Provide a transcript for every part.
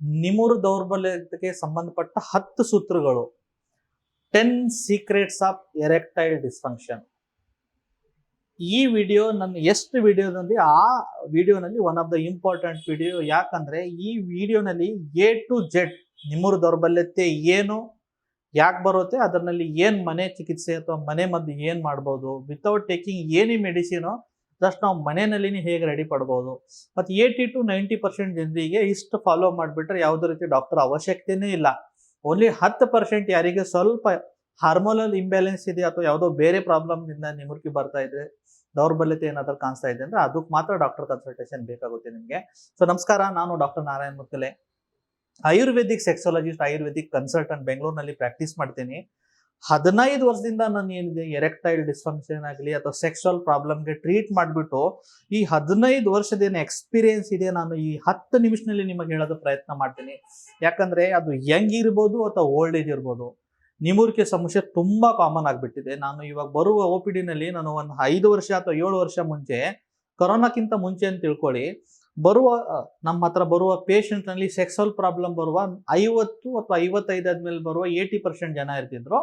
ನಿಮುರು ದೌರ್ಬಲ್ಯಕ್ಕೆ ಸಂಬಂಧಪಟ್ಟ ಹತ್ತು ಸೂತ್ರಗಳು. Ten secrets of erectile dysfunction ಈ ವಿಡಿಯೋ ನನ್ನ, ಎಷ್ಟು ವಿಡಿಯೋದಲ್ಲಿ ಆ ವಿಡಿಯೋನಲ್ಲಿ one of the important video ಯಾಕಂದ್ರೆ, ಈ ವಿಡಿಯೋನಲ್ಲಿ ಎ ಟು ಜೆಡ್ ನಿಮ್ಮೂರು ದೌರ್ಬಲ್ಯತೆ ಏನು, ಯಾಕೆ ಬರುತ್ತೆ ಅದರಲ್ಲಿ ಏನು ಮನೆ ಚಿಕಿತ್ಸೆ ಅಥವಾ ಮನೆ ಮದ್ದು ಏನು ಮಾಡ್ಬೋದು ವಿತೌಟ್ ಟೇಕಿಂಗ್ ಏನೇ ಮೆಡಿಸಿನು ಜಸ್ಟ್ ನಾವು ಮನೆಯಲ್ಲಿ ಹೇಗೆ ರೆಡಿ ಪಡ್ಬೋದು? ಮತ್ತು ಏಯ್ಟಿ ಟು ನೈಂಟಿ ಪರ್ಸೆಂಟ್ ಜನರಿಗೆ ಇಷ್ಟು ಫಾಲೋ ಮಾಡಿಬಿಟ್ರೆ ಯಾವುದೇ ರೀತಿ ಡಾಕ್ಟರ್ ಅವಶ್ಯಕತೆನೇ ಇಲ್ಲ. ಓನ್ಲಿ ಹತ್ತು ಪರ್ಸೆಂಟ್ ಯಾರಿಗೆ ಸ್ವಲ್ಪ ಹಾರ್ಮೋನಲ್ ಇಂಬ್ಯಾಲೆನ್ಸ್ ಇದೆ ಅಥವಾ ಯಾವುದೋ ಬೇರೆ ಪ್ರಾಬ್ಲಮ್ನಿಂದ ನಿಮುರ್ಕಿ ಬರ್ತಾ ಇದೆ ದೌರ್ಬಲ್ಯತೆ ಏನಾದರೂ ಕಾಣಿಸ್ತಾ ಇದೆ ಅಂದರೆ ಅದಕ್ಕೆ ಮಾತ್ರ ಡಾಕ್ಟರ್ ಕನ್ಸಲ್ಟೇಷನ್ ಬೇಕಾಗುತ್ತೆ ನಿಮಗೆ. ಸೊ ನಮಸ್ಕಾರ, ನಾನು doctor Narayan Muttale. Ayurvedic sexologist Ayurvedic consultant ಬೆಂಗಳೂರಿನಲ್ಲಿ ಪ್ರಾಕ್ಟೀಸ್ ಮಾಡ್ತೀನಿ. ಹದಿನೈದು ವರ್ಷದಿಂದ ನಾನು ಏನಿದೆ ಎರೆಕ್ಟೈಲ್ ಡಿಸ್ಫಂಕ್ಷನ್ ಆಗಲಿ ಅಥವಾ ಸೆಕ್ಸುವಲ್ ಪ್ರಾಬ್ಲಮ್ಗೆ ಟ್ರೀಟ್ ಮಾಡಿಬಿಟ್ಟು ಈ ಹದಿನೈದು ವರ್ಷದ ಏನು ಎಕ್ಸ್ಪೀರಿಯನ್ಸ್ ಇದೆ, ನಾನು ಈ ಹತ್ತು ನಿಮಿಷದಲ್ಲಿ ನಿಮಗೆ ಹೇಳೋದು ಪ್ರಯತ್ನ ಮಾಡ್ತೀನಿ. ಯಾಕಂದ್ರೆ ಅದು ಯಂಗ್ ಇರ್ಬೋದು ಅಥವಾ ಓಲ್ಡ್ ಏಜ್ ಇರ್ಬೋದು. ನಿಮೂರಿಕೆ ಸಮಸ್ಯೆ ತುಂಬಾ ಕಾಮನ್ ಆಗಿಬಿಟ್ಟಿದೆ. ನಾನು ಇವಾಗ ಬರುವ ಒ ಪಿ ಡಿನಲ್ಲಿ ನಾನು ಒಂದು ಐದು ವರ್ಷ ಅಥವಾ ಏಳು ವರ್ಷ ಮುಂಚೆ, ಕೊರೋನಾಕ್ಕಿಂತ ಮುಂಚೆ ಅಂತ ತಿಳ್ಕೊಳ್ಳಿ ಬರುವ ನಮ್ಮ ಹತ್ರ ಬರುವ ಪೇಷಂಟ್ನಲ್ಲಿ ನಲ್ಲಿ ಸೆಕ್ಸುವಲ್ ಪ್ರಾಬ್ಲಮ್ ಬರುವ ಐವತ್ತು ಅಥವಾ ಐವತ್ತೈದು ಆದ್ಮೇಲೆ ಬರುವ ಏಯ್ಟಿ ಪರ್ಸೆಂಟ್ ಜನ ಇರ್ತಿದ್ರು.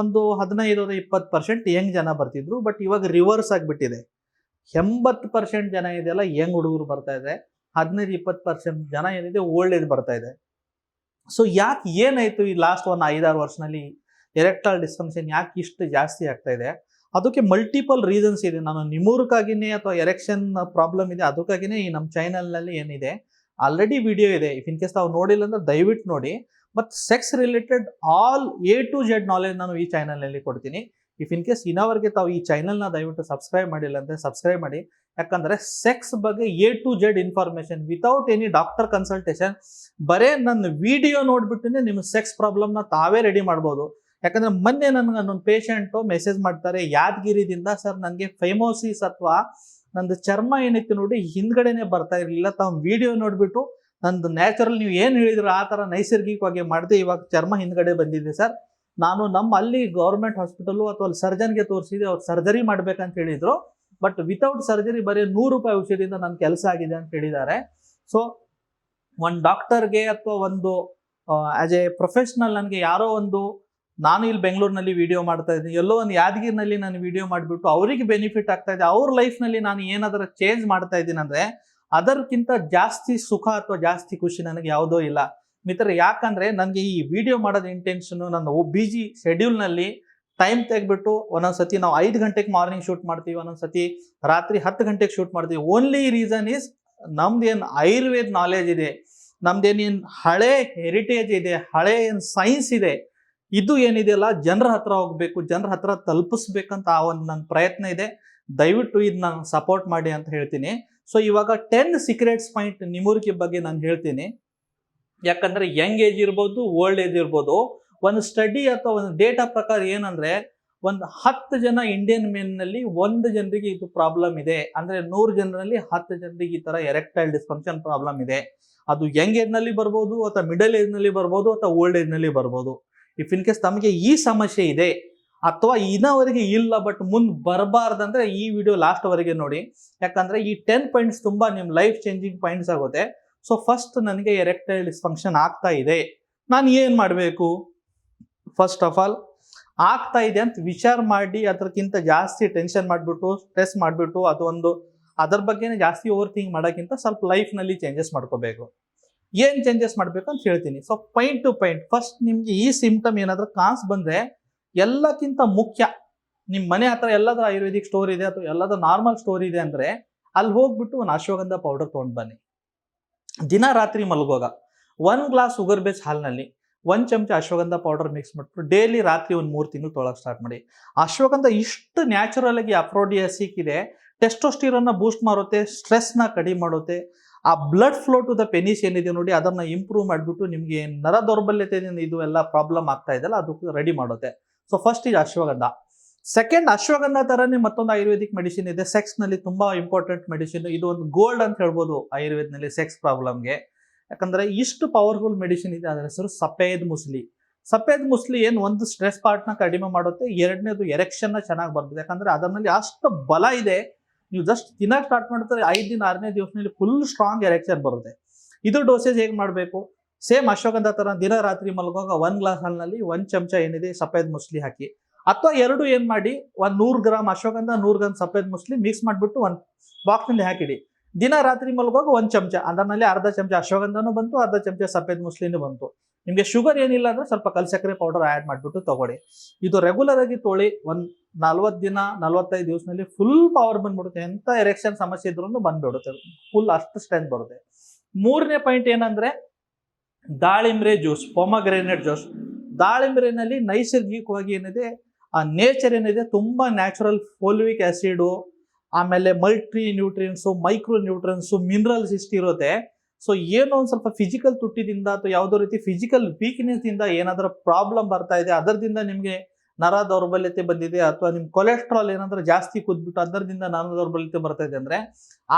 ಒಂದು ಹದಿನೈದರಿಂದ ಇಪ್ಪತ್ತು ಪರ್ಸೆಂಟ್ ಯಂಗ್ ಜನ ಬರ್ತಿದ್ರು. ಬಟ್ ಇವಾಗ ರಿವರ್ಸ್ ಆಗಿಬಿಟ್ಟಿದೆ. ಎಂಬತ್ತು ಪರ್ಸೆಂಟ್ ಜನ ಇದೆಯಲ್ಲ, ಯಂಗ್ ಹುಡುಗರು ಬರ್ತಾ ಇದೆ. ಹದಿನೈದು, ಇಪ್ಪತ್ತು ಪರ್ಸೆಂಟ್ ಜನ ಏನಿದೆ ಓಲ್ಡ್ ಏಜ್ ಬರ್ತಾ ಇದೆ. ಸೊ ಯಾಕೆ ಏನಾಯಿತು ಈ ಲಾಸ್ಟ್ ಒಂದು ಐದಾರು ವರ್ಷನಲ್ಲಿ ಎರೆಕ್ಟಾಲ್ ಡಿಸ್ಫಂಕ್ಷನ್ ಯಾಕೆ ಇಷ್ಟು ಜಾಸ್ತಿ ಆಗ್ತಾ ಇದೆ? ಅದಕ್ಕೆ ಮಲ್ಟಿಪಲ್ ರೀಸನ್ಸ್ ಇದೆ. ನಾನು ನಿಮೂರ್ಕಾಗಿನೇ ಅಥವಾ ಎರೆಕ್ಷನ್ ಪ್ರಾಬ್ಲಮ್ ಇದೆ, ಅದಕ್ಕಾಗಿನೇ ಈ ನಮ್ಮ ಚಾನಲ್ನಲ್ಲಿ ಏನಿದೆ ಆಲ್ರೆಡಿ ವಿಡಿಯೋ ಇದೆ. ಇಫ್ ಇನ್ ಕೇಸ್ ತಾವು ನೋಡಿಲ್ಲ ಅಂದ್ರೆ ದಯವಿಟ್ಟು ನೋಡಿ. ಮತ್ತು sex related all A to Z knowledge ನಾನು ಈ ಚಾನಲ್ನಲ್ಲಿ ಕೊಡ್ತೀನಿ. ಇಫ್ ಇನ್ ಕೇಸ್ ಇನ್ನವರೆಗೆ ತಾವು ಈ ಚಾನಲ್ನ ದಯವಿಟ್ಟು ಸಬ್ಸ್ಕ್ರೈಬ್ ಮಾಡಿಲ್ಲ ಅಂದರೆ ಸಬ್ಸ್ಕ್ರೈಬ್ ಮಾಡಿ. ಯಾಕಂದ್ರೆ ಸೆಕ್ಸ್ ಬಗ್ಗೆ A to Z information without any doctor consultation ಬರೇ ನನ್ನ ವಿಡಿಯೋ ನೋಡಿಬಿಟ್ಟು ನಿಮ್ಮ ಸೆಕ್ಸ್ ಪ್ರಾಬ್ಲಮ್ನ ತಾವೇ ರೆಡಿ ಮಾಡ್ಬೋದು. ಯಾಕಂದ್ರೆ ಮೊನ್ನೆ ನನಗೆ ನನ್ನ ಪೇಷಂಟು ಮೆಸೇಜ್ ಮಾಡ್ತಾರೆ, ಯಾದಗಿರಿದಿಂದ ಸರ್ ನನಗೆ ಫೈಮೋಸಿಸ್ ಅಥವಾ ನಂದು ಚರ್ಮ ಏನಿತ್ತು ನೋಡಿ ಹಿಂದ್ಗಡೆನೆ ಬರ್ತಾ ಇರಲಿಲ್ಲ. ತಮ್ಮ ವಿಡಿಯೋ ನೋಡ್ಬಿಟ್ಟು ನಂದು ನ್ಯಾಚುರಲ್ ನೀವು ಏನು ಹೇಳಿದ್ರು ಆ ಥರ ನೈಸರ್ಗಿಕವಾಗಿ ಮಾಡಿದೆ ಇವಾಗ ಚರ್ಮ ಹಿಂದ್ಗಡೆ ಬಂದಿದೆ ಸರ್. ನಾನು ನಮ್ಮ ಅಲ್ಲಿ ಗೌರ್ಮೆಂಟ್ ಹಾಸ್ಪಿಟಲು ಅಥವಾ ಅಲ್ಲಿ ಸರ್ಜನ್ಗೆ ತೋರಿಸಿದೆ, ಅವ್ರು ಸರ್ಜರಿ ಮಾಡ್ಬೇಕಂತ ಹೇಳಿದ್ರು. ಬಟ್ ವಿತೌಟ್ ಸರ್ಜರಿ ಬರೀ ನೂರು ರೂಪಾಯಿ ಔಷಧಿಯಿಂದ ನನ್ನ ಕೆಲಸ ಆಗಿದೆ ಅಂತ ಹೇಳಿದ್ದಾರೆ. ಸೊ ಒಂದು ಡಾಕ್ಟರ್ಗೆ ಅಥವಾ ಒಂದು ಆಸ್ ಎ ಪ್ರೊಫೆಷ್ನಲ್ ನನಗೆ ಯಾರೋ ಒಂದು ನಾನು ಇಲ್ಲಿ ಬೆಂಗಳೂರಿನಲ್ಲಿ ವಿಡಿಯೋ ಮಾಡ್ತಾ ಇದ್ದೀನಿ. ಎಲ್ಲೋ ಒಂದು ಯಾದಗಿರಿನಲ್ಲಿ ನಾನು ವಿಡಿಯೋ ಮಾಡಿಬಿಟ್ಟು ಅವರಿಗೆ ಬೆನಿಫಿಟ್ ಆಗ್ತಾ ಇದೆ. ಅವ್ರ ಲೈಫ್ನಲ್ಲಿ ನಾನು ಏನಾದರೂ ಚೇಂಜ್ ಮಾಡ್ತಾ ಇದ್ದೀನಿ ಅಂದರೆ ಅದಕ್ಕಿಂತ ಜಾಸ್ತಿ ಸುಖ ಅಥವಾ ಜಾಸ್ತಿ ಖುಷಿ ನನಗೆ ಯಾವುದೋ ಇಲ್ಲ. ಮಿತ್ರ ಯಾಕಂದರೆ ನನಗೆ ಈ ವಿಡಿಯೋ ಮಾಡೋದು ಇಂಟೆನ್ಷನು ನನ್ನ ಬಿ ಜಿ ಶೆಡ್ಯೂಲ್ನಲ್ಲಿ ಟೈಮ್ ತೆಗೆದ್ಬಿಟ್ಟು ಒಂದೊಂದು ಸತಿ ನಾವು ಐದು ಗಂಟೆಗೆ ಮಾರ್ನಿಂಗ್ ಶೂಟ್ ಮಾಡ್ತೀವಿ ಒಂದೊಂದು ಸತಿ ರಾತ್ರಿ ಹತ್ತು ಗಂಟೆಗೆ ಶೂಟ್ ಮಾಡ್ತೀವಿ. ಓನ್ಲಿ ರೀಸನ್ ಈಸ್ ನಮ್ದೇನು ಆಯುರ್ವೇದ ನಾಲೆಜ್ ಇದೆ. ನಮ್ದೇನೇನು ಹಳೆ ಹೆರಿಟೇಜ್ ಇದೆ, ಹಳೆ ಏನು ಸೈನ್ಸ್ ಇದೆ. ಇದು ಏನಿದೆಯಲ್ಲ? ಜನರ ಹತ್ರ ಹೋಗ್ಬೇಕು, ಜನರ ಹತ್ರ ತಲುಪಿಸ್ಬೇಕಂತ ಆ ಒಂದು ನನ್ನ ಪ್ರಯತ್ನ ಇದೆ. ದಯವಿಟ್ಟು ಇದು ನಾನು ಸಪೋರ್ಟ್ ಮಾಡಿ ಅಂತ ಹೇಳ್ತೀನಿ. ಸೊ ಇವಾಗ ಟೆನ್ ಸೀಕ್ರೆಟ್ಸ್ ಪಾಯಿಂಟ್ ನಿಮೂರಿಕೆ ಬಗ್ಗೆ ನಾನು ಹೇಳ್ತೀನಿ. ಯಾಕಂದ್ರೆ ಯಂಗ್ ಏಜ್ ಇರ್ಬೋದು ಓಲ್ಡ್ ಏಜ್ ಇರ್ಬೋದು. ಒಂದು ಸ್ಟಡಿ ಅಥವಾ ಒಂದು ಡೇಟಾ ಪ್ರಕಾರ ಏನಂದ್ರೆ, ಒಂದು ಹತ್ತು ಜನ ಇಂಡಿಯನ್ ಮೆನ್ನಲ್ಲಿ ಒಂದು ಜನರಿಗೆ ಇದು ಪ್ರಾಬ್ಲಮ್ ಇದೆ. ಅಂದ್ರೆ ನೂರು ಜನರಲ್ಲಿ ಹತ್ತು ಜನರಿಗೆ ಈ ಥರ ಎರೆಕ್ಟೈಲ್ ಡಿಸ್ಫಂಕ್ಷನ್ ಪ್ರಾಬ್ಲಮ್ ಇದೆ. ಅದು ಯಂಗ್ ಏಜ್ನಲ್ಲಿ ಬರ್ಬೋದು ಅಥವಾ ಮಿಡಲ್ ಏಜ್ನಲ್ಲಿ ಬರ್ಬೋದು ಅಥವಾ ಓಲ್ಡ್ ಏಜ್ನಲ್ಲಿ ಬರ್ಬೋದು. ಇಫ್ ಇನ್ ಕೇಸ್ ತಮಗೆ ಈ ಸಮಸ್ಯೆ ಇದೆ ಅಥವಾ ಇನ್ನವರೆಗೆ ಇಲ್ಲ ಬಟ್ ಮುಂದೆ ಬರಬಾರ್ದಂದ್ರೆ ಈ ವಿಡಿಯೋ ಲಾಸ್ಟ್ವರೆಗೆ ನೋಡಿ. ಯಾಕಂದರೆ ಈ ಟೆನ್ ಪಾಯಿಂಟ್ಸ್ ತುಂಬ ನಿಮ್ಮ ಲೈಫ್ ಚೇಂಜಿಂಗ್ ಪಾಯಿಂಟ್ಸ್ ಆಗುತ್ತೆ. ಸೊ ಫಸ್ಟ್ ನನಗೆ ಎರೆಕ್ಟೈಲ್ ಡಿಸ್ಫಂಕ್ಷನ್ ಆಗ್ತಾ ಇದೆ. ನಾನು ಏನು ಮಾಡಬೇಕು? ಫಸ್ಟ್ ಆಫ್ ಆಲ್ ಆಗ್ತಾ ಇದೆ ಅಂತ ವಿಚಾರ ಮಾಡಿ ಅದಕ್ಕಿಂತ ಜಾಸ್ತಿ ಟೆನ್ಷನ್ ಮಾಡಿಬಿಟ್ಟು ಸ್ಟ್ರೆಸ್ ಮಾಡಿಬಿಟ್ಟು ಅದೊಂದು ಅದ್ರ ಬಗ್ಗೆನೇ ಜಾಸ್ತಿ ಓವರ್ ಥಿಂಕ್ ಮಾಡೋಕ್ಕಿಂತ ಸ್ವಲ್ಪ ಲೈಫ್ನಲ್ಲಿ ಚೇಂಜಸ್ ಮಾಡ್ಕೋಬೇಕು. ಏನು ಚೇಂಜಸ್ ಮಾಡಬೇಕು ಅಂತ ಹೇಳ್ತೀನಿ. So point to point first ನಿಮಗೆ ಈ ಸಿಂಪ್ಟಮ್ ಏನಾದರೂ ಕಾನ್ಸ್ ಬಂದರೆ, ಎಲ್ಲಕ್ಕಿಂತ ಮುಖ್ಯ ನಿಮ್ಮ ಮನೆ ಹತ್ರ ಎಲ್ಲಾದ್ರೂ ಆಯುರ್ವೇದಿಕ್ ಸ್ಟೋರ್ ಇದೆ ಅಥವಾ ಎಲ್ಲಾದ್ರೂ ನಾರ್ಮಲ್ ಸ್ಟೋರ್ ಇದೆ ಅಂದರೆ, ಅಲ್ಲಿ ಹೋಗ್ಬಿಟ್ಟು ಒಂದು ಅಶ್ವಗಂಧ ಪೌಡರ್ ತೊಗೊಂಡು ಬನ್ನಿ. ದಿನ ರಾತ್ರಿ ಮಲಗುವಾಗ. ಒಂದು ಗ್ಲಾಸ್ ಉಗರ್ ಬೇಸ್ ಹಾಲಿನಲ್ಲಿ, ಒಂದು ಚಮಚ ಅಶ್ವಗಂಧ ಪೌಡರ್ ಮಿಕ್ಸ್ ಮಾಡಿಬಿಟ್ಟು ಡೈಲಿ ರಾತ್ರಿ ಒಂದು ಮೂರು ತಿಂಗಳು ತೊಳಕ್ಕೆ ಸ್ಟಾರ್ಟ್ ಮಾಡಿ. ಅಶ್ವಗಂಧ ಇಷ್ಟು ನ್ಯಾಚುರಲ್ ಆಗಿ ಅಪ್ರೋಡಿಯಾಸಿಕ್ ಇದೆ. ಟೆಸ್ಟೋಸ್ಟಿರನ್ನ ಬೂಸ್ಟ್ ಮಾಡುತ್ತೆ ಸ್ಟ್ರೆಸ್ನ ಕಡಿಮೆ ಮಾಡುತ್ತೆ. ಆ blood flow to the penis ಏನಿದೆ ನೋಡಿ ಅದನ್ನು ಇಂಪ್ರೂವ್ ಮಾಡಿಬಿಟ್ಟು ನಿಮಗೆ ನರ ದೌರ್ಬಲ್ಯತೆ ಇದು ಎಲ್ಲ ಪ್ರಾಬ್ಲಮ್ ಆಗ್ತಾ ಇದೆಯಲ್ಲ ಅದಕ್ಕೆ ರೆಡಿ ಮಾಡುತ್ತೆ ಸೊ ಫಸ್ಟ್ ಇದು ಅಶ್ವಗಂಧ. ಸೆಕೆಂಡ್ ಅಶ್ವಗಂಧ ತರನೇ ಮತ್ತೊಂದು ಆಯುರ್ವೇದಿಕ್ ಮೆಡಿಸಿನ್ ಇದೆ. ಸೆಕ್ಸ್ನಲ್ಲಿ ತುಂಬಾ ಇಂಪಾರ್ಟೆಂಟ್ ಮೆಡಿಸಿನ್ ಇದು ಒಂದು ಗೋಲ್ಡ್ ಅಂತ ಹೇಳ್ಬೋದು ಆಯುರ್ವೇದ್ನಲ್ಲಿ ಸೆಕ್ಸ್ ಪ್ರಾಬ್ಲಮ್ಗೆ ಯಾಕಂದ್ರೆ ಇಷ್ಟು ಪವರ್ಫುಲ್ ಮೆಡಿಸಿನ್ ಇದೆ, ಅದರ ಹೆಸರು ಸಫೇದ್ ಮುಸ್ಲಿ. ಸಫೇದ್ ಮುಸ್ಲಿ ಏನು ಒಂದು ಸ್ಟ್ರೆಸ್ ಪಾರ್ಟ್ನ ಕಡಿಮೆ ಮಾಡುತ್ತೆ, ಎರಡನೇದು ಎರೆಕ್ಷನ್ ಚೆನ್ನಾಗಿ ಬರ್ತದೆ ಯಾಕಂದ್ರೆ ಅದರಲ್ಲಿ ಅಷ್ಟು ಬಲ ಇದೆ ನೀವು ಜಸ್ಟ್ ತಿನ್ನಕ್ಕೆ ಸ್ಟಾರ್ಟ್ ಮಾಡ್ತಾರೆ, ಐದು ದಿನ, ಆರನೇ ದಿವಸದಲ್ಲಿ ಫುಲ್ ಸ್ಟ್ರಾಂಗ್ ಎರೆಕ್ಷನ್ ಬರುತ್ತೆ. ಇದು ಡೋಸೇಜ್ ಹೇಗೆ ಮಾಡಬೇಕು? ಸೇಮ್ ಅಶ್ವಗಂಧ ತರ ದಿನ ರಾತ್ರಿ ಮಲಗುವಾಗ ಒಂದ್ ಗ್ಲಾಸ್ ಹಾಲಿನಲ್ಲಿ ಒಂದು ಚಮಚ ಏನಿದೆ ಸಫೇದ್ ಮುಸ್ಲಿ ಹಾಕಿ. ಅಥವಾ ಎರಡು ಏನು ಮಾಡಿ, ಒಂದು ನೂರು ಗ್ರಾಮ್ ಅಶ್ವಗಂಧ ನೂರು ಗ್ರಾಮ್ ಸಫೇದ್ ಮುಸ್ಲಿ ಮಿಕ್ಸ್ ಮಾಡಿಬಿಟ್ಟು ಒಂದು ಬಾಕ್ಸ್ನಲ್ಲಿ ಹಾಕಿಡಿ. ದಿನ ರಾತ್ರಿ ಮಲಗುವಾಗ ಒಂದ್ ಚಮಚ ಅದರಲ್ಲಿ ಅರ್ಧ ಚಮಚ ಅಶ್ವಗಂಧನೂ ಬಂತು, ಅರ್ಧ ಚಮಚ ಸಫೇದ್ ಮುಸ್ಲಿನೂ ಬಂತು. ನಿಮ್ಗೆ ಶುಗರ್ ಏನಿಲ್ಲ ಅಂದರೆ ಸ್ವಲ್ಪ ಕಲ್ ಸಕ್ಕರೆ ಪೌಡರ್ ಆ್ಯಡ್ ಮಾಡಿಬಿಟ್ಟು ತೊಗೊಳ್ಳಿ. ಇದು ರೆಗ್ಯುಲರ್ ಆಗಿ ತೊಳಿ, ಒಂದು ನಲ್ವತ್ತು ದಿನ, ನಲ್ವತ್ತೈದು ದಿವಸದಲ್ಲಿ ಫುಲ್ ಪವರ್ ಬಂದ್ಬಿಡುತ್ತೆ. ಎಂಥ ಎರೆಕ್ಷನ್ ಸಮಸ್ಯೆ ಇದ್ರೂ ಬಂದ್ಬಿಡುತ್ತೆ. ಫುಲ್ ಅಷ್ಟು ಸ್ಟ್ರೆಂತ್ ಬರುತ್ತೆ. ಮೂರನೇ ಪಾಯಿಂಟ್ ಏನಂದರೆ ದಾಳಿಂಬ್ರೆ ಜ್ಯೂಸ್ ಪೊಮಗ್ರೆನೇಟ್ ಜ್ಯೂಸ್ ದಾಳಿಂಬ್ರೆನಲ್ಲಿ ನೈಸರ್ಗಿಕವಾಗಿ ಏನಿದೆ, ಆ ನೇಚರ್ ಏನಿದೆ ತುಂಬ ನ್ಯಾಚುರಲ್ ಫೋಲ್ವಿಕ್ ಆ್ಯಸಿಡು ಆಮೇಲೆ multi nutrients micro nutrients minerals ಇಷ್ಟು ಇರುತ್ತೆ ಸೊ ಏನೋ ಒಂದು ಸ್ವಲ್ಪ ಫಿಸಿಕಲ್ ತುಟ್ಟಿದಿಂದ ಅಥವಾ ಯಾವುದೋ ರೀತಿ ಫಿಸಿಕಲ್ ವೀಕ್ನೆಸ್ ಇಂದ ಏನಾದರೂ ಪ್ರಾಬ್ಲಮ್ ಬರ್ತಾ ಇದೆ, ಅದರದಿಂದ ನಿಮಗೆ ನರ ದೌರ್ಬಲ್ಯತೆ ಬಂದಿದೆ ಅಥವಾ ನಿಮ್ಮ ಕೊಲೆಸ್ಟ್ರಾಲ್ ಏನಾದರೂ ಜಾಸ್ತಿ ಕುದ್ಬಿಟ್ಟು ಅದರಿಂದ ನರ ದೌರ್ಬಲ್ಯತೆ ಬರ್ತಾ ಇದೆ ಅಂದರೆ,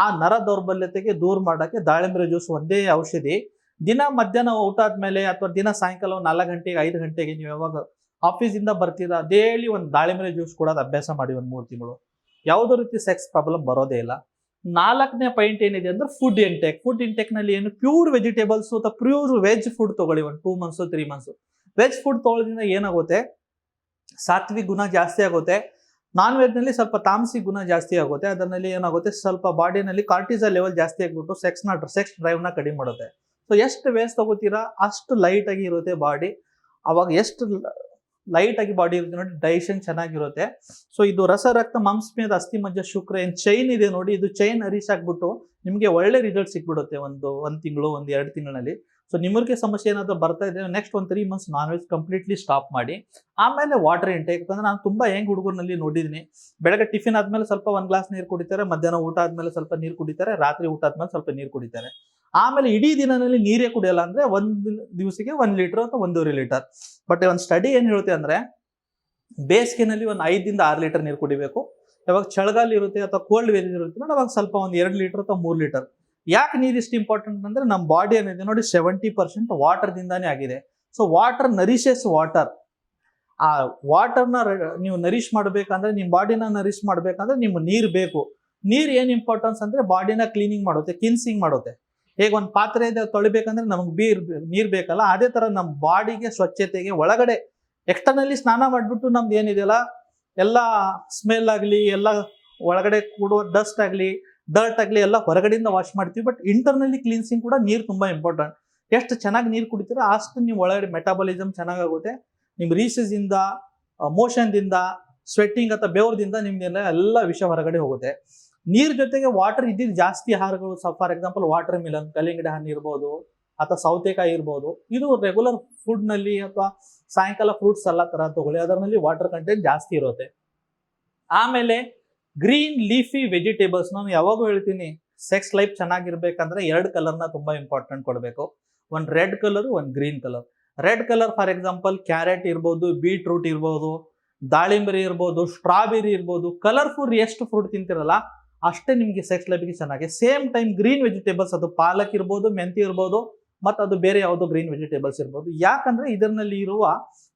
ಆ ನರ ದೌರ್ಬಲ್ಯತೆಗೆ ದೂರ ಮಾಡೋಕ್ಕೆ ದಾಳಿಂಬೆ ಜ್ಯೂಸ್ ಒಂದೇ ಔಷಧಿ. ದಿನ ಮಧ್ಯಾಹ್ನ ಊಟ ಆದಮೇಲೆ ಅಥವಾ ದಿನ ಸಾಯಂಕಾಲ ಒಂದು ನಾಲ್ಕು ಗಂಟೆಗೆ, ಐದು ಗಂಟೆಗೆ ನೀವು ಯಾವಾಗ ಆಫೀಸಿಂದ ಬರ್ತೀರಾ ಡೈಲಿ ಒಂದು ದಾಳಿಂಬೆ ಜ್ಯೂಸ್ ಕೊಡೋದು ಅಭ್ಯಾಸ ಮಾಡಿ ಒಂದು ಮೂರು ತಿಂಗಳು. ಯಾವುದೋ ರೀತಿ ಸೆಕ್ಸ್ ಪ್ರಾಬ್ಲಮ್ ಬರೋದೇ ಇಲ್ಲ. ನಾಲ್ಕನೇ ಪಾಯಿಂಟ್ ಏನಿದೆ ಅಂದ್ರೆ ಫುಡ್ ಇಂಟೇಕ್ ಫುಡ್ ಇಂಟೇಕ್ನಲ್ಲಿ ಏನು? ಪ್ಯೂರ್ ವೆಜಿಟೇಬಲ್ಸ್ ಅಥವಾ ಪ್ಯೂರ್ ವೆಜ್ ಫುಡ್ ತಗೊಳ್ಳಿ ಒಂದು two months three months veg food ತಗೊಳ್ಳೋದ್ರಿಂದ ಏನಾಗುತ್ತೆ? ಸಾತ್ವಿಕ ಗುಣ ಜಾಸ್ತಿ ಆಗುತ್ತೆ. ನಾನ್ ವೆಜ್ನಲ್ಲಿ ಸ್ವಲ್ಪ ತಾಮಸಿ ಗುಣ ಜಾಸ್ತಿ ಆಗುತ್ತೆ. ಅದರಲ್ಲಿ ಏನಾಗುತ್ತೆ? ಸ್ವಲ್ಪ ಬಾಡಿನಲ್ಲಿ ಕಾರ್ಟಿಸಲ್ ಲೆವೆಲ್ ಜಾಸ್ತಿ ಆಗಿಬಿಟ್ಟು ಸೆಕ್ಸ್ನ ಸೆಕ್ಸ್ ಡ್ರೈವ್ನ ಕಡಿಮೆ ಮಾಡುತ್ತೆ. ಸೊ ಎಷ್ಟು ವೇಸ್ಟ್ ತಗೋತೀರಾ? ಅಷ್ಟು ಲೈಟ್ ಆಗಿ ಇರುತ್ತೆ ಬಾಡಿ ಅವಾಗ ಎಷ್ಟು ಲೈಟ್ ಆಗಿ ಬಾಡಿ ಇರುತ್ತೆ ನೋಡಿ, ಡೈಜೆಷನ್ ಚೆನ್ನಾಗಿರುತ್ತೆ. ಸೊ ಇದು ರಸ ರಕ್ತ ಮಾಂಸಮೇದ ಅಸ್ಥಿ ಮಜ್ಜ ಶುಕ್ರ ಏನ್ ಚೈನ್ ಇದೆ ನೋಡಿ, ಇದು ಚೈನ್ ಅರಿಸ್ ಆಗ್ಬಿಟ್ಟು ನಿಮಗೆ ಒಳ್ಳೆ ರಿಸಲ್ಟ್ ಸಿಕ್ಬಿಡುತ್ತೆ ಒಂದು ಒಂದು ತಿಂಗಳು, ಒಂದು ಎರಡು ತಿಂಗಳಲ್ಲಿ. ಸೊ ನಿಮಗೆ ಸಮಸ್ಯೆ ಏನಾದ್ರು ಬರ್ತಾ ಇದೆ ನೆಕ್ಸ್ಟ್ ಒಂದು three months non veg completely stop ಮಾಡಿ. ಆಮೇಲೆ ವಾಟರ್ ಇಂಟೇಕ್ ಯಾಕಂದ್ರೆ ನಾನು ತುಂಬಾ ಹೆಂಗ್ ಹುಡುಗರಲ್ಲಿ ನೋಡಿದ್ದೀನಿ. ಬೆಳಗ್ಗೆ ಟಿಫಿನ್ ಆದ್ಮೇಲೆ ಸ್ವಲ್ಪ ಒಂದ್ ಗ್ಲಾಸ್ ನೀರು ಕುಡಿತಾರೆ, ಮಧ್ಯಾಹ್ನ ಊಟ ಆದ್ಮೇಲೆ ಸ್ವಲ್ಪ ನೀರು ಕುಡಿತಾರೆ, ರಾತ್ರಿ ಊಟ ಆದ್ಮೇಲೆ ಸ್ವಲ್ಪ ನೀರು ಕುಡಿತಾರೆ. ಆಮೇಲೆ ಇಡೀ ದಿನದಲ್ಲಿ ನೀರೇ ಕುಡಿಯಲ್ಲ ಅಂದ್ರೆ ಒಂದ್ ದಿವಸಕ್ಕೆ ಒಂದು ಲೀಟರ್ ಅಥವಾ ಒಂದೂವರೆ ಲೀಟರ್ ಬಟ್ ಒಂದು ಸ್ಟಡಿ ಏನು ಹೇಳುತ್ತೆ ಅಂದ್ರೆ, ಬೇಸಿಗೆನಲ್ಲಿ ಒಂದು ಐದರಿಂದ ಆರು ಲೀಟರ್ ನೀರು ಕುಡಿಬೇಕು. ಯಾವಾಗ ಚಳಗಾಲ ಇರುತ್ತೆ ಅಥವಾ ಕೋಲ್ಡ್ ವೆದರ್ ಇರುತ್ತೆ ನೋಡಿ, ಅವಾಗ ಸ್ವಲ್ಪ ಒಂದು ಎರಡು ಲೀಟರ್ ಅಥವಾ ಮೂರು ಲೀಟರ್ ಯಾಕೆ ನೀರು ಇಷ್ಟು ಇಂಪಾರ್ಟೆಂಟ್ ಅಂದ್ರೆ ನಮ್ಮ ಬಾಡಿ ಏನಿದೆ ನೋಡಿ ಸೆವೆಂಟಿ ಪರ್ಸೆಂಟ್ ವಾಟರ್ದಿಂದಾನೇ ಆಗಿದೆ. ಸೊ ವಾಟರ್ ನರಿಷಸ್ ವಾಟರ್ ಆ ವಾಟರ್ನ ನೀವು ನರಿಶ್ ಮಾಡಬೇಕಂದ್ರೆ ನಿಮ್ಮ ಬಾಡಿನ ನರಿಶ್ ಮಾಡಬೇಕಂದ್ರೆ ನಿಮ್ಮ ನೀರು ಬೇಕು. ನೀರು ಏನು ಇಂಪಾರ್ಟೆನ್ಸ್ ಅಂದ್ರೆ ಬಾಡಿನ ಕ್ಲೀನಿಂಗ್ ಮಾಡುತ್ತೆ ಕಿನ್ಸಿಂಗ್ ಮಾಡುತ್ತೆ. ಹೇಗೆ ಒಂದು ಪಾತ್ರೆ ಇದೆ ತೊಳಿಬೇಕಂದ್ರೆ ನಮಗೆ ಬೀರ್ ನೀರು ಬೇಕಲ್ಲ, ಅದೇ ತರ ನಮ್ಮ ಬಾಡಿಗೆ ಸ್ವಚ್ಛತೆಗೆ ಒಳಗಡೆ ಎಕ್ಸ್ಟರ್ನಲ್ಲಿ ಸ್ನಾನ ಮಾಡಿಬಿಟ್ಟು ನಮ್ದು ಏನಿದೆಯಲ್ಲ, ಎಲ್ಲ ಸ್ಮೆಲ್ ಆಗಲಿ, ಎಲ್ಲ ಒಳಗಡೆ ಕೂಡುವ ಡಸ್ಟ್ ಆಗಲಿ, ಡರ್ಟ್ ಆಗಲಿ ಎಲ್ಲ ಹೊರಗಡೆಯಿಂದ ವಾಶ್ ಮಾಡ್ತೀವಿ, ಬಟ್ ಇಂಟರ್ನಲ್ಲಿ ಕ್ಲೀನ್ಸಿಂಗ್ ಕೂಡ ನೀರು ತುಂಬಾ ಇಂಪಾರ್ಟೆಂಟ್. ಎಷ್ಟು ಚೆನ್ನಾಗಿ ನೀರು ಕುಡಿತೀರೋ ಅಷ್ಟು ನೀವು ಒಳಗಡೆ ಮೆಟಾಬಲಿಸಮ್ ಚೆನ್ನಾಗಾಗುತ್ತೆ. ನಿಮ್ಮ ರೀಸಸ್ ಇಂದ ಮೋಷನ್ದಿಂದ, ಸ್ವೆಟ್ಟಿಂಗ್ ಅಥವಾ ಬೆವರದಿಂದ ನಿಮ್ದೆಲ್ಲ, ಎಲ್ಲ ವಿಷಯ ಹೊರಗಡೆ ಹೋಗುತ್ತೆ. ನೀರ್ ಜೊತೆಗೆ ವಾಟರ್ ಇದ್ದಿದ್ದು ಜಾಸ್ತಿ ಆಹಾರಗಳು ಫಾರ್ ಎಕ್ಸಾಂಪಲ್ ವಾಟರ್ ಮಿಲನ್ ಕಲ್ಲಿಂಗಡಿ ಹಣ್ಣು ಇರ್ಬೋದು, ಅಥವಾ ಸೌತೆಕಾಯಿ ಇರ್ಬೋದು, ಇದು ರೆಗ್ಯುಲರ್ ಫುಡ್ನಲ್ಲಿ ಅಥವಾ ಸಾಯಂಕಾಲ ಫ್ರೂಟ್ಸ್ ಎಲ್ಲ ತರ ತಗೊಳ್ಳಿ, ಅದರಲ್ಲಿ ವಾಟರ್ ಕಂಟೆಂಟ್ ಜಾಸ್ತಿ ಇರುತ್ತೆ. ಆಮೇಲೆ ಗ್ರೀನ್ ಲೀಫಿ ವೆಜಿಟೇಬಲ್ಸ್ ನಾನು ಯಾವಾಗೂ ಹೇಳ್ತೀನಿ ಸೆಕ್ಸ್ ಲೈಫ್ ಚೆನ್ನಾಗಿರ್ಬೇಕಂದ್ರೆ ಎರಡು ಕಲರ್ನ ತುಂಬಾ ಇಂಪಾರ್ಟೆಂಟ್ ಕೊಡಬೇಕು. ಒಂದು ರೆಡ್ ಕಲರ್ ಒಂದು green colour red colour for example carrot ಇರ್ಬೋದು ಬೀಟ್ರೂಟ್ ಇರ್ಬೋದು ದಾಳಿಂಬರಿ ಇರ್ಬೋದು ಸ್ಟ್ರಾಬೆರಿ ಇರ್ಬೋದು ಕಲರ್ಫುಲ್ ಎಷ್ಟು ಫ್ರೂಟ್ ತಿಂತಿರಲ್ಲ ಅಷ್ಟೇ ನಿಮಗೆ ಸೆಕ್ಸ್ ಲೈಫ್ಗೆ ಚೆನ್ನಾಗಿ. ಸೇಮ್ ಟೈಮ್ ಗ್ರೀನ್ ವೆಜಿಟೇಬಲ್ಸ್ ಅದು ಪಾಲಕ್ ಇರ್ಬೋದು, ಮೆಂತಿ ಇರ್ಬೋದು, ಮತ್ತು ಅದು ಬೇರೆ ಯಾವುದೋ ಗ್ರೀನ್ ವೆಜಿಟೇಬಲ್ಸ್ ಇರ್ಬೋದು. ಯಾಕಂದರೆ ಇದರಲ್ಲಿ ಇರುವ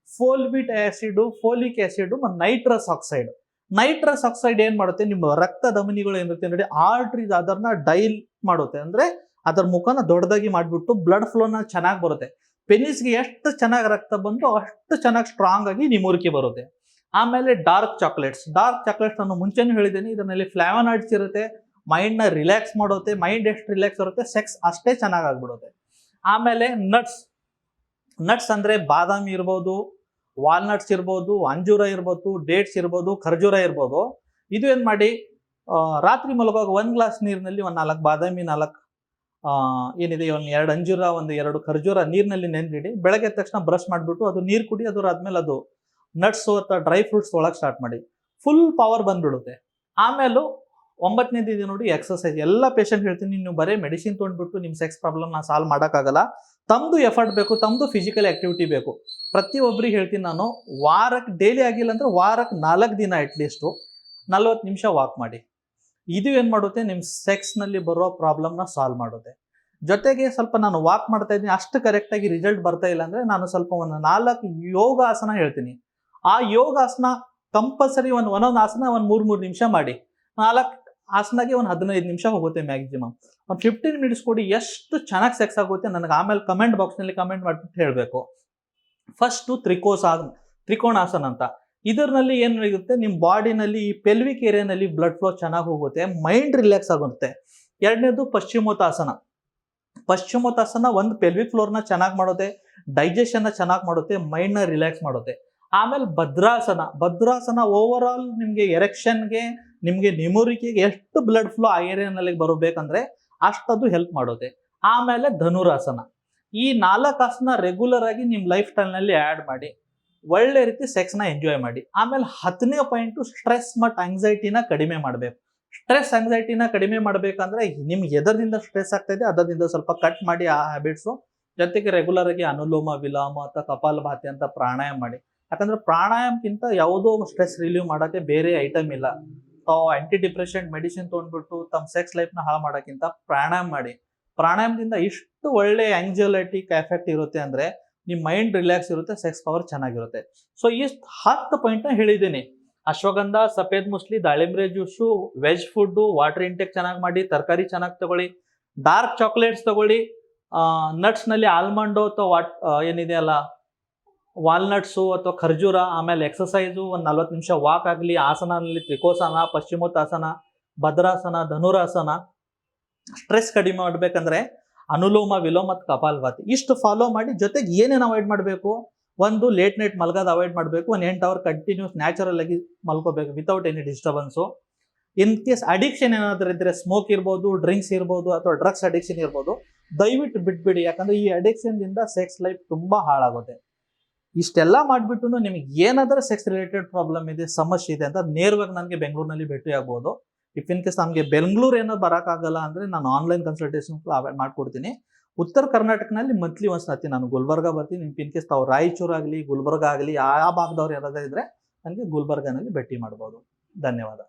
ಫೋಲ್ಬಿಟ್ ಆ್ಯಸಿಡು ಫೋಲಿಕ್ ಆ್ಯಸಿಡು ಮತ್ತು ನೈಟ್ರಸ್ ಆಕ್ಸೈಡ್ ನೈಟ್ರಸ್ ಆಕ್ಸೈಡ್ ಏನು ಮಾಡುತ್ತೆ? ನಿಮ್ಮ ರಕ್ತ ಧಮನಿಗಳು ಏನಿರುತ್ತೆ ನೋಡಿ ಆರ್ಟ್ರೀಸ್ ಅದನ್ನ ಡೈಲ್ ಮಾಡುತ್ತೆ. ಅಂದರೆ ಅದರ ಮುಖನ ದೊಡ್ಡದಾಗಿ ಮಾಡಿಬಿಟ್ಟು ಬ್ಲಡ್ ಫ್ಲೋನ ಚೆನ್ನಾಗಿ ಬರುತ್ತೆ. ಪೆನಿಸ್ಗೆ ಎಷ್ಟು ಚೆನ್ನಾಗಿ ರಕ್ತ ಬಂದು ಅಷ್ಟು ಚೆನ್ನಾಗಿ ಸ್ಟ್ರಾಂಗ್ ಆಗಿ ನಿಮ್ಮೂರಿಕೆ ಬರುತ್ತೆ. ಆಮೇಲೆ ಡಾರ್ಕ್ ಚಾಕ್ಲೇಟ್ಸ್ ಡಾರ್ಕ್ ಚಾಕ್ಲೇಟ್ಸ್ ನಾನು ಮುಂಚೆನೂ ಹೇಳಿದ್ದೀನಿ, ಇದರಲ್ಲಿ ಫ್ಲಾವನಾಯ್ಡ್ಸ್ ಇರುತ್ತೆ ಮೈಂಡ್ನ ರಿಲ್ಯಾಕ್ಸ್ ಮಾಡುತ್ತೆ ಮೈಂಡ್ ಎಷ್ಟು ರಿಲ್ಯಾಕ್ಸ್ ಇರುತ್ತೆ ಸೆಕ್ಸ್ ಅಷ್ಟೇ ಚೆನ್ನಾಗಿ ಆಗ್ಬಿಡುತ್ತೆ ಆಮೇಲೆ ನಟ್ಸ್ ನಟ್ಸ್ ಅಂದರೆ ಬಾದಾಮಿ ಇರ್ಬೋದು ವಾಲ್ನಟ್ಸ್ ಇರ್ಬೋದು, ಅಂಜೂರ ಇರ್ಬೋದು ಡೇಟ್ಸ್ ಇರ್ಬೋದು, ಖರ್ಜೂರ ಇರ್ಬೋದು. ಇದು ಏನು ಮಾಡಿ ರಾತ್ರಿ ಮಲಗುವಾಗ ಒಂದು ಗ್ಲಾಸ್ ನೀರಿನಲ್ಲಿ ಒಂದು ನಾಲ್ಕು ಬಾದಾಮಿ, ನಾಲ್ಕು ಏನಿದೆ, ಒಂದು ಎರಡು ಅಂಜೂರ, ಒಂದು ಎರಡು ಖರ್ಜೂರ ನೀರಿನಲ್ಲಿ ನೆನೆದಿಡಿ, ಬೆಳಗ್ಗೆ ತಕ್ಷಣ ಬ್ರಷ್ ಮಾಡಿಬಿಟ್ಟು ಅದು ನೀರು ಕುಡಿ, ಅದರ ಆದಮೇಲೆ ಅದು ನಟ್ಸು ಅಥವಾ ಡ್ರೈ ಫ್ರೂಟ್ಸ್ ಒಳಗೆ ಸ್ಟಾರ್ಟ್ ಮಾಡಿ. ಫುಲ್ ಪವರ್ ಬಂದ್ಬಿಡುತ್ತೆ. ಆಮೇಲೆ ಒಂಬತ್ತನೇದು ಇದೆ ನೋಡಿ ಎಕ್ಸಸೈಸ್ ಎಲ್ಲ ಪೇಷಂಟ್ ಹೇಳ್ತೀನಿ, ನೀವು ಬರೀ ಮೆಡಿಸಿನ್ ತೊಗೊಂಡ್ಬಿಟ್ಟು ನಿಮ್ಮ ಸೆಕ್ಸ್ ಪ್ರಾಬ್ಲಮ್ ನಾ ಸಾಲ್ವ್ ಮಾಡೋಕ್ಕಾಗಲ್ಲ. ತಮ್ಮದು ಎಫರ್ಟ್ ಬೇಕು ತಮ್ಮದು ಫಿಸಿಕಲ್ ಆಕ್ಟಿವಿಟಿ ಬೇಕು. ಪ್ರತಿಯೊಬ್ಬರಿಗೆ ಹೇಳ್ತೀನಿ ನಾನು ವಾರಕ್ಕೆ ಡೈಲಿ ಆಗಿಲ್ಲ ಅಂದ್ರೆ ವಾರಕ್ಕೆ ನಾಲ್ಕು ದಿನ ಅಟ್ಲೀಸ್ಟು ನಲ್ವತ್ತು ನಿಮಿಷ ವಾಕ್ ಮಾಡಿ. ಇದು ಏನು ಮಾಡುತ್ತೆ ನಿಮ್ಮ ಸೆಕ್ಸ್ನಲ್ಲಿ ಬರೋ ಪ್ರಾಬ್ಲಮ್ನ ಸಾಲ್ವ್ ಮಾಡುತ್ತೆ. ಜೊತೆಗೆ ಸ್ವಲ್ಪ ನಾನು ವಾಕ್ ಮಾಡ್ತಾ ಇದ್ದೀನಿ, ಅಷ್ಟು ಕರೆಕ್ಟಾಗಿ ರಿಸಲ್ಟ್ ಬರ್ತಾ ಇಲ್ಲ ಅಂದರೆ ನಾನು ಸ್ವಲ್ಪ ಒಂದು ನಾಲ್ಕು ಯೋಗಾಸನ ಹೇಳ್ತೀನಿ. ಆ ಯೋಗಾಸನ ಕಂಪಲ್ಸರಿ ಒಂದು ಒಂದೊಂದು ಆಸನ ಒಂದು ಮೂರು ಮೂರು ನಿಮಿಷ ಮಾಡಿ. ನಾಲ್ಕು ಆಸನಗೆ ಒಂದು ಹದಿನೈದು ನಿಮಿಷ ಹೋಗುತ್ತೆ ಮ್ಯಾಕ್ಸಿಮಮ್ ಒಂದು ಫಿಫ್ಟೀನ್ ಮಿನಿಟ್ಸ್ ಕೊಡಿ, ಎಷ್ಟು ಚೆನ್ನಾಗಿ ಸೆಕ್ಸ್ ಆಗುತ್ತೆ ನನಗೆ ಆಮೇಲೆ ಕಮೆಂಟ್ ಬಾಕ್ಸ್ನಲ್ಲಿ ಕಮೆಂಟ್ ಮಾಡ್ಬಿಟ್ಟು ಹೇಳಬೇಕು. ಫಸ್ಟು ತ್ರಿಕೋಸ, ತ್ರಿಕೋಣಾಸನ ಅಂತ. ಇದರಲ್ಲಿ ಏನು ಇರುತ್ತೆ ನಿಮ್ಮ ಬಾಡಿನಲ್ಲಿ ಈ ಪೆಲ್ವಿಕ್ ಏರಿಯಾನಲ್ಲಿ ಬ್ಲಡ್ ಫ್ಲೋ ಚೆನ್ನಾಗಿ ಹೋಗುತ್ತೆ ಮೈಂಡ್ ರಿಲ್ಯಾಕ್ಸ್ ಆಗುತ್ತೆ. ಎರಡನೇದು ಪಶ್ಚಿಮೋತ್ತಾಸನ. ಪಶ್ಚಿಮೋತ್ತಾಸನ ಒಂದು ಪೆಲ್ವಿಕ್ ಫ್ಲೋರ್ನ ಚೆನ್ನಾಗಿ ಮಾಡುತ್ತೆ ಡೈಜೆಷನ್ನ ಚೆನ್ನಾಗಿ ಮಾಡುತ್ತೆ ಮೈಂಡ್ನ ರಿಲ್ಯಾಕ್ಸ್ ಮಾಡುತ್ತೆ ಆಮೇಲೆ ಭದ್ರಾಸನ. ಭದ್ರಾಸನ ಓವರ್ ಆಲ್ ನಿಮಗೆ ಎರೆಕ್ಷನ್ಗೆ ನಿಮಗೆ ನಿಮುರಿಕೆಗೆ ಎಷ್ಟು ಬ್ಲಡ್ ಫ್ಲೋ ಆ ಏರಿಯಾನಲ್ಲಿ ಬರಬೇಕಂದ್ರೆ ಅಷ್ಟದು ಹೆಲ್ಪ್ ಮಾಡುತ್ತೆ ಆಮೇಲೆ ಧನುರಾಸನ. ಈ ನಾಲ್ಕು ಆಸನ ರೆಗ್ಯುಲರ್ ಆಗಿ ನಿಮ್ಮ ಲೈಫ್ ಸ್ಟೈಲ್ನಲ್ಲಿ ಆ್ಯಡ್ ಮಾಡಿ, ಒಳ್ಳೆ ರೀತಿ ಸೆಕ್ಸ್ನ ಎಂಜಾಯ್ ಮಾಡಿ. ಆಮೇಲೆ ಹತ್ತನೇ ಪಾಯಿಂಟು ಸ್ಟ್ರೆಸ್ ಮತ್ತು ಆಂಗ್ಸೈಟಿನ ಕಡಿಮೆ ಮಾಡಬೇಕು. ಸ್ಟ್ರೆಸ್ ಆಂಗ್ಸೈಟಿನ ಕಡಿಮೆ ಮಾಡಬೇಕಂದ್ರೆ ನಿಮ್ಗೆ ಎದರಿಂದ ಸ್ಟ್ರೆಸ್ ಆಗ್ತಾ ಇದೆ ಅದರಿಂದ ಸ್ವಲ್ಪ ಕಟ್ ಮಾಡಿ ಆ ಹ್ಯಾಬಿಟ್ಸು ಜೊತೆಗೆ ರೆಗ್ಯುಲರ್ ಆಗಿ ಅನುಲೋಮ ವಿಲೋಮ ಅಥವಾ ಕಪಾಲಭಾತಿ ಅಂತ ಪ್ರಾಣಾಯಾಮ ಮಾಡಿ. ಯಾಕಂದ್ರೆ ಪ್ರಾಣಾಯಾಮಕ್ಕಿಂತ ಯಾವುದೋ ಸ್ಟ್ರೆಸ್ ರಿಲೀವ್ ಮಾಡೋಕ್ಕೆ ಬೇರೆ ಐಟಮ್ ಇಲ್ಲ. ತಾವು ಆಂಟಿ ಡಿಪ್ರೆಷನ್ ಮೆಡಿಸಿನ್ ತೊಗೊಂಡ್ಬಿಟ್ಟು ತಮ್ಮ ಸೆಕ್ಸ್ ಲೈಫ್ನ ಹಾಳು ಮಾಡೋಕ್ಕಿಂತ ಪ್ರಾಣಾಯಾಮ ಮಾಡಿ. ಪ್ರಾಣಾಯಾಮದಿಂದ ಇಷ್ಟು ಒಳ್ಳೆ ಆಂಗ್ಸೈಟಿಕ್ ಎಫೆಕ್ಟ್ ಇರುತ್ತೆ ಅಂದರೆ ನಿಮ್ಮ ಮೈಂಡ್ ರಿಲ್ಯಾಕ್ಸ್ ಇರುತ್ತೆ ಸೆಕ್ಸ್ ಪವರ್ ಚೆನ್ನಾಗಿರುತ್ತೆ. ಸೊ ಇಷ್ಟು ಹತ್ತು ಪಾಯಿಂಟ್ನ ಹೇಳಿದ್ದೀನಿ. Ashwagandha, ಸಫೇದ್ ಮುಸ್ಲಿ, ದಾಳಿಂಬ್ರೆ juice veg food water intake ಚೆನ್ನಾಗಿ ಮಾಡಿ, ತರಕಾರಿ ಚೆನ್ನಾಗಿ ತಗೊಳ್ಳಿ ಡಾರ್ಕ್ ಚಾಕ್ಲೇಟ್ಸ್ ತಗೊಳ್ಳಿ ನಟ್ಸ್ನಲ್ಲಿ ಆಲ್ಮಂಡು ಅಥವಾ ವಾಟ್ ಏನಿದೆ ವಾಲ್ನಟ್ಸು ಅಥವಾ ಖರ್ಜೂರ, ಆಮೇಲೆ ಎಕ್ಸಸೈಸು ಒಂದು ನಲ್ವತ್ತು ನಿಮಿಷ ವಾಕ್ ಆಗಲಿ ಆಸನಲ್ಲಿ ತ್ರಿಕೋಸನ, ಪಶ್ಚಿಮೋತ್ತಾಸನ, ಭದ್ರಾಸನ, ಧನುರಾಸನ ಸ್ಟ್ರೆಸ್ ಕಡಿಮೆ ಮಾಡಬೇಕಂದ್ರೆ ಅನುಲೋಮ, ವಿಲೋಮ ಮತ್ತು ಕಪಾಲಭಾತಿ. ಇಷ್ಟು ಫಾಲೋ ಮಾಡಿ ಜೊತೆಗೆ ಏನೇನು ಅವಾಯ್ಡ್ ಮಾಡಬೇಕು? ಒಂದು ಲೇಟ್ ನೈಟ್ ಮಲ್ಗೋದು ಅವಾಯ್ಡ್ ಮಾಡಬೇಕು, ಒಂದು ಎಂಟು ಅವರ್ ಕಂಟಿನ್ಯೂಸ್ ನ್ಯಾಚುರಲ್ ಆಗಿ ಮಲ್ಕೋಬೇಕು without any disturbance in case addiction ಏನಾದರೂ ಇದ್ದರೆ ಸ್ಮೋಕ್ ಇರ್ಬೋದು ಡ್ರಿಂಕ್ಸ್ ಇರ್ಬೋದು, ಅಥವಾ ಡ್ರಗ್ಸ್ ಅಡಿಕ್ಷನ್ ಇರ್ಬೋದು, ದಯವಿಟ್ಟು ಬಿಟ್ಬಿಡಿ. ಯಾಕಂದರೆ ಈ ಅಡಿಕ್ಷನ್ದಿಂದ ಸೆಕ್ಸ್ ಲೈಫ್ ತುಂಬ ಹಾಳಾಗುತ್ತೆ. ಇಷ್ಟೆಲ್ಲ ಮಾಡಿಬಿಟ್ಟು ನಿಮಗೆ ಏನಾದರೂ ಸೆಕ್ಸ್ ರಿಲೇಟೆಡ್ ಪ್ರಾಬ್ಲಮ್ ಇದೆ, ಸಮಸ್ಯೆ ಇದೆ ಅಂತ ನೇರವಾಗಿ ನನಗೆ ಬೆಂಗಳೂರಿನಲ್ಲಿ ಭೇಟಿ ಆಗ್ಬೋದು. ಇಫ್ ಇನ್ ಕೇಸ್ ನಮಗೆ ಬೆಂಗಳೂರು ಏನೋ ಬರೋಕ್ಕಾಗಲ್ಲ ಅಂದರೆ ನಾನು ಆನ್ಲೈನ್ ಕನ್ಸಲ್ಟೇಷನ್ ಅವಾಯ್ಡ್ ಮಾಡಿಕೊಡ್ತೀನಿ. ಉತ್ತರ ಕರ್ನಾಟಕನಲ್ಲಿ ಮಂತ್ಲಿ ಒಂದು ಸತಿ ನಾನು ಗುಲ್ಬರ್ಗ ಬರ್ತೀನಿ. ಇನ್ ಕೇಸ್ ತಾವು ರಾಯಚೂರು ಆಗಲಿ, ಗುಲ್ಬರ್ಗ ಆಗಲಿ ಆ ಭಾಗದವ್ರು ಯಾರಾದ್ರೂ ಇದ್ದರೆ ನನಗೆ ಗುಲ್ಬರ್ಗನಲ್ಲಿ ಭೇಟಿ ಮಾಡ್ಬೋದು. ಧನ್ಯವಾದ.